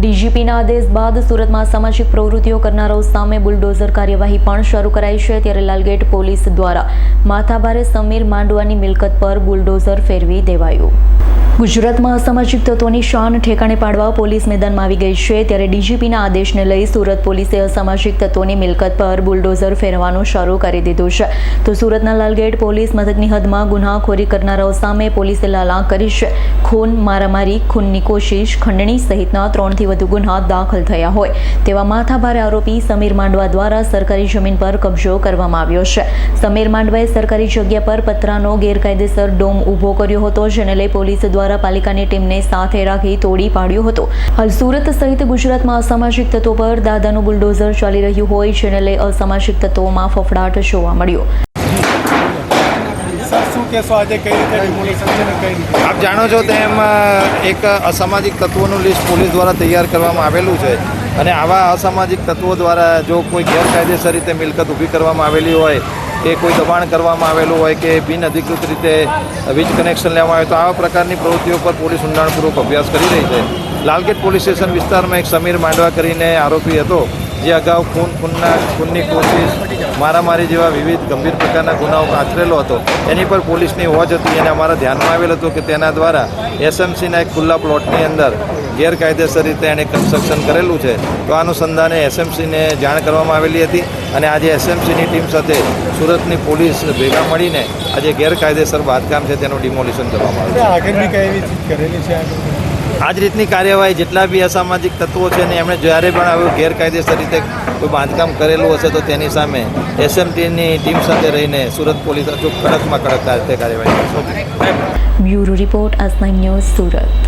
ડીજીપીના આદેશ બાદ સુરતમાં સામાજિક પ્રવૃત્તિઓ કરનારાઓ સામે બુલડોઝર કાર્યવાહી પણ શરૂ કરાઈ છે. ત્યારે લાલગેટ પોલીસ દ્વારા માથાભારે સમીર માંડવાની મિલકત પર બુલડોઝર ફેરવી દેવાયું. ગુજરાતમાં અસામાજિક તત્વોની શાન ઠેકાણે પાડવા પોલીસ મેદાનમાં આવી ગઈ છે, ત્યારે ડીજીપીના આદેશને લઈ સુરત પોલીસે અસામાજિક તત્વોની મિલકત પર બુલડોઝર ફેરવાનું શરૂ કરી દીધું છે. તો સુરતના લાલગેટ પોલીસ મથકની હદમાં ગુનાખોરી કરનારાઓ સામે પોલીસે લાલા કરી છે. ખૂન, મારામારી, ખૂનની કોશિશ, ખંડણી સહિતના ત્રણથી વધુ ગુના દાખલ થયા હોય તેવા માથાભારે આરોપી સમીર માંડવા દ્વારા સરકારી જમીન પર કબજો કરવામાં આવ્યો છે. સમીર માંડવાએ સરકારી જગ્યા પર પતરાનો ગેરકાયદેસર ડોમ ઊભો કર્યો હતો, જેને લઈ પોલીસ દ્વારા પાલિકાની ટીમને સાથે રાખી તોડી પાડ્યો હતો. હાલ સુરત સહિત ગુજરાતમાં અસામાજિક તત્વો પર દાદાનું બુલડોઝર ચાલી રહ્યું હોય જેને લઈ અસામાજિક તત્વોમાં ફફડાટ જોવા મળ્યો. આપ જાણો છો તેમ એક અસામાજિક તત્વોનું લિસ્ટ પોલીસ દ્વારા તૈયાર કરવામાં આવેલું છે અને આવા અસામાજિક તત્વો દ્વારા જો કોઈ ગેરકાયદેસર રીતે મિલકત ઊભી કરવામાં આવેલી હોય કે કોઈ દબાણ કરવામાં આવેલું હોય કે બિન અધિકૃત રીતે વીજ કનેક્શન લેવામાં આવે તો આવા પ્રકારની પ્રવૃત્તિઓ પર પોલીસ ઊંડાણપૂર્વક અભ્યાસ કરી રહી છે. લાલગેટ પોલીસ સ્ટેશન વિસ્તારમાં એક સમીર માંડવા કરીને આરોપી હતો, જે અગાઉ ખૂન, ખૂનના, ખૂનની કોશિશ, મારામારી જેવા વિવિધ ગંભીર પ્રકારના ગુનાઓ આચરેલો હતો. એની પર પોલીસની હોજ હતી અને અમારા ધ્યાનમાં આવેલ હતું કે તેના દ્વારા એસએમસીના એક ખુલ્લા પ્લોટની અંદર ગેરકાયદેસર રીતે એણે કન્સ્ટ્રક્શન કરેલું છે તો આ અનુસંધાને એસએમસીને જાણ કરવામાં આવેલી હતી અને આજે એસએમસીની ટીમ સાથે સુરતની પોલીસ ભેગા મળીને આજે ગેરકાયદેસર બાંધકામ છે તેનું ડિમોલિશન કરવામાં આવ્યું છે. આ જ રીતની કાર્યવાહી જેટલા બી અસામાજિક તત્વો છે ને એમણે જ્યારે પણ આવ્યું ગેરકાયદેસર રીતે કોઈ બાંધકામ કરેલું હશે તો તેની સામે એસએમટીની ટીમ સાથે રહીને સુરત પોલીસ અચૂક કડકમાં કડક રીતે કાર્યવાહી કરશે. બ્યુરો રિપોર્ટ આજ ન્યૂઝ સુરત.